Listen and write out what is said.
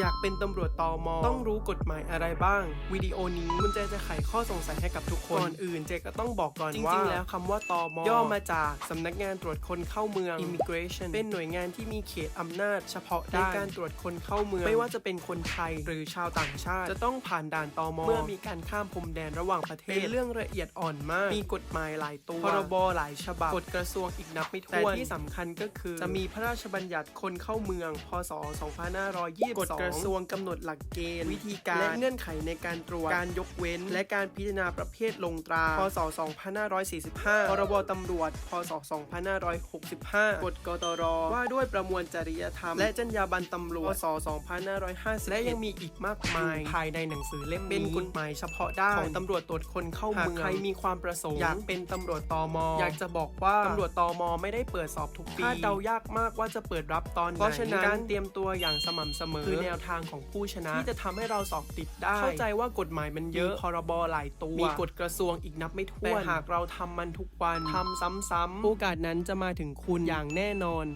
อยากเป็นตำรวจตอมอต้องรู้กฎหมายอะไรบ้าง วิดีโอนี้คุณเจจะไขข้อสงสัยให้กับทุกคนก่อนอื่นเจก็ต้องบอกก่อนว่าจริงๆแล้วคำว่าตอมย่อมาจากสำนักงานตรวจคนเข้าเมือง Immigration เป็นหน่วยงานที่มีเขตอำนาจเฉพาะด้านในการตรวจคนเข้าเมือง ไม่ว่าจะเป็นคนไทยหรือชาวต่างชาติ จะต้องผ่านด่านตอมเมื่อมีการข้ามพรมแดนระหว่างประเทศเป็นเรื่องละเอียดอ่อนมาก มีกฎหมายหลายตัวพรบหลายฉบับกฎกระทรวงอีกนับไม่ถ้วนแต่ที่สำคัญก็คือ จะมีพระราชบัญญัติคนเข้าเมืองพศ 2522กฎกระทรวงกำหนดหลักเกณฑ์ วิธีการและเงื่อนไขในการตรวจการยกเว้น และการพิจารณาประเภทลงตรา พศ 2545 พรบตำรวจ พศ 2565 กฎกตร ว่าด้วยประมวลจริยธรรม และจรรยาบรรณตำรวจ พศ 2550 และยังมีอีกมากมายภายในหนังสือเล่มนี้เป็นกฎหมายเฉพาะด้านของตำรวจตรวจคนเข้าเมืองหากใครมีความประสงค์ อยากเป็นตำรวจตมอยากจะบอกว่าตำรวจตมไม่ได้เปิดสอบทุกปีคาดเดายากมากว่าจะเปิดรับตอนไหนเพราะฉะนั้นการเตรียมตัวอย่างสม่ำเสมอคือแนวทางของผู้ชนะ ที่จะทำให้เราสอบติดได้ เข้าใจว่ากฎหมายมันเยอะมีพรบหลายตัว มีกฎกระทรวงอีกนับไม่ถ้วนแต่หากเราทำมันทุกวันทำซ้ำๆโอกาสนั้นจะมาถึงคุณอย่างแน่นอน